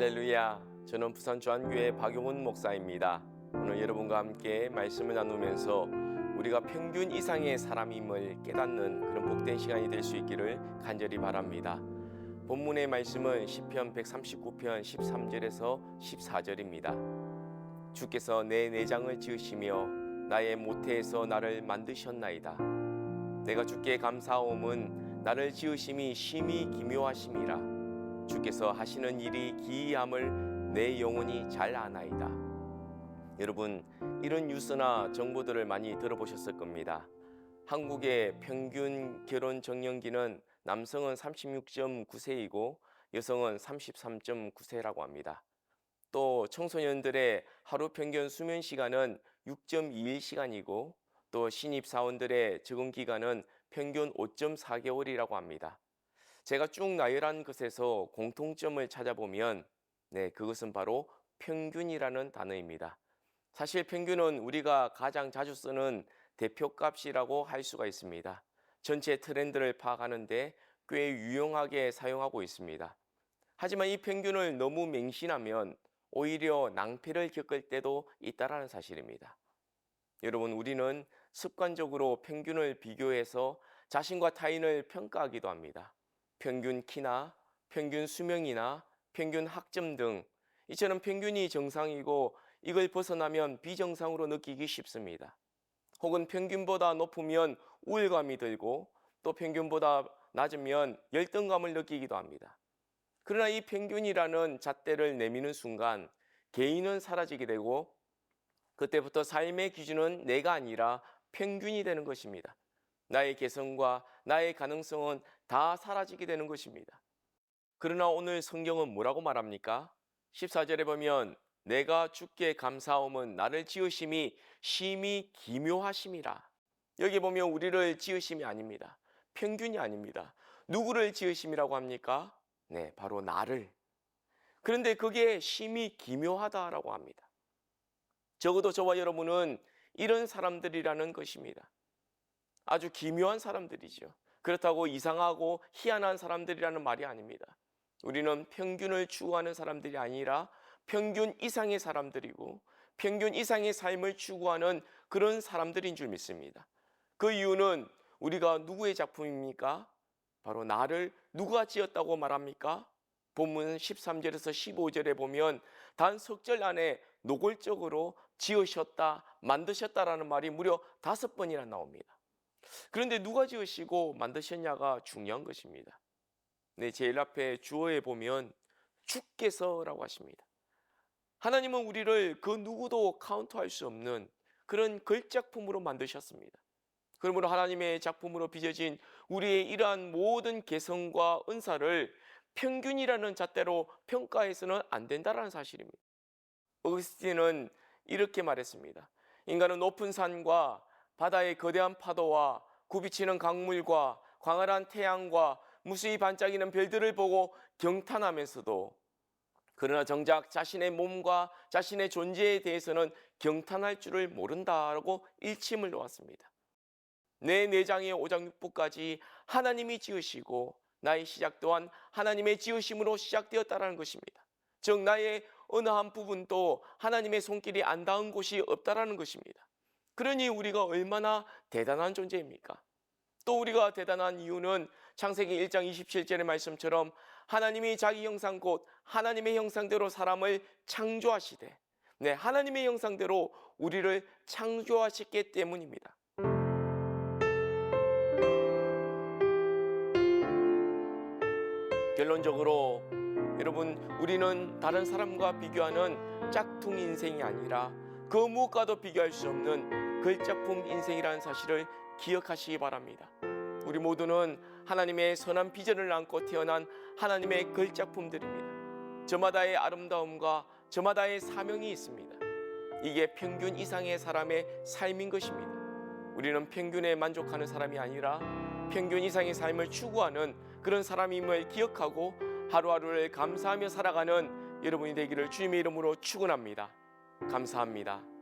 할렐루야. 저는 부산 주한교회 박용훈 목사입니다. 오늘 여러분과 함께 말씀을 나누면서 우리가 평균 이상의 사람임을 깨닫는 그런 복된 시간이 될 수 있기를 간절히 바랍니다. 본문의 말씀은 시편 139편 13절에서 14절입니다. 주께서 내 내장을 지으시며 나의 모태에서 나를 만드셨나이다. 내가 주께 감사함은 나를 지으심이 심히 기묘하심이라. 주께서 하시는 일이 기이함을 내 영혼이 잘 아나이다. 여러분, 이런 뉴스나 정보들을 많이 들어보셨을 겁니다. 한국의 평균 결혼 정년기는 남성은 36.9세이고 여성은 33.9세라고 합니다. 또 청소년들의 하루 평균 수면 시간은 6.21시간이고 또 신입 사원들의 적응 기간은 평균 5.4개월이라고 합니다. 제가 쭉 나열한 것에서 공통점을 찾아보면 네, 그것은 바로 평균이라는 단어입니다. 사실 평균은 우리가 가장 자주 쓰는 대표값이라고 할 수가 있습니다. 전체 트렌드를 파악하는데 꽤 유용하게 사용하고 있습니다. 하지만 이 평균을 너무 맹신하면 오히려 낭패를 겪을 때도 있다라는 사실입니다. 여러분, 우리는 습관적으로 평균을 비교해서 자신과 타인을 평가하기도 합니다. 평균 키나 평균 수명이나 평균 학점 등 이처럼 평균이 정상이고 이걸 벗어나면 비정상으로 느끼기 쉽습니다. 혹은 평균보다 높으면 우울감이 들고 또 평균보다 낮으면 열등감을 느끼기도 합니다. 그러나 이 평균이라는 잣대를 내미는 순간 개인은 사라지게 되고 그때부터 삶의 기준은 내가 아니라 평균이 되는 것입니다. 나의 개성과 나의 가능성은 다 사라지게 되는 것입니다. 그러나 오늘 성경은 뭐라고 말합니까? 14절에 보면 내가 주께 감사함은 나를 지으심이 심히 기묘하심이라. 여기 보면 우리를 지으심이 아닙니다. 평균이 아닙니다. 누구를 지으심이라고 합니까? 네, 바로 나를. 그런데 그게 심히 기묘하다라고 합니다. 적어도 저와 여러분은 이런 사람들이라는 것입니다. 아주 기묘한 사람들이죠. 그렇다고 이상하고 희한한 사람들이라는 말이 아닙니다. 우리는 평균을 추구하는 사람들이 아니라 평균 이상의 사람들이고 평균 이상의 삶을 추구하는 그런 사람들인 줄 믿습니다. 그 이유는 우리가 누구의 작품입니까? 바로 나를 누가 지었다고 말합니까? 본문 13절에서 15절에 보면 단 석절 안에 노골적으로 지으셨다, 만드셨다라는 말이 무려 다섯 번이나 나옵니다. 그런데 누가 지으시고 만드셨냐가 중요한 것입니다. 네, 제일 앞에 주어에 보면 주께서라고 하십니다. 하나님은 우리를 그 누구도 카운터할 수 없는 그런 걸작품으로 만드셨습니다. 그러므로 하나님의 작품으로 빚어진 우리의 이러한 모든 개성과 은사를 평균이라는 잣대로 평가해서는 안 된다는 사실입니다. 어거스틴은 이렇게 말했습니다. 인간은 높은 산과 바다의 거대한 파도와 굽이치는 강물과 광활한 태양과 무수히 반짝이는 별들을 보고 경탄하면서도 그러나 정작 자신의 몸과 자신의 존재에 대해서는 경탄할 줄을 모른다라고 일침을 놓았습니다. 내 내장의 오장육부까지 하나님이 지으시고 나의 시작 또한 하나님의 지으심으로 시작되었다라는 것입니다. 즉 나의 어느 한 부분도 하나님의 손길이 안 닿은 곳이 없다라는 것입니다. 그러니 우리가 얼마나 대단한 존재입니까? 또 우리가 대단한 이유는 창세기 1장 27절의 말씀처럼 하나님이 자기 형상 곧 하나님의 형상대로 사람을 창조하시되 네, 하나님의 형상대로 우리를 창조하셨기 때문입니다. 결론적으로 여러분 우리는 다른 사람과 비교하는 짝퉁 인생이 아니라 그 무엇과도 비교할 수 없는 걸작품 인생이라는 사실을 기억하시기 바랍니다. 우리 모두는 하나님의 선한 비전을 안고 태어난 하나님의 걸작품들입니다. 저마다의 아름다움과 저마다의 사명이 있습니다. 이게 평균 이상의 사람의 삶인 것입니다. 우리는 평균에 만족하는 사람이 아니라 평균 이상의 삶을 추구하는 그런 사람임을 기억하고 하루하루를 감사하며 살아가는 여러분이 되기를 주님의 이름으로 축원합니다. 감사합니다.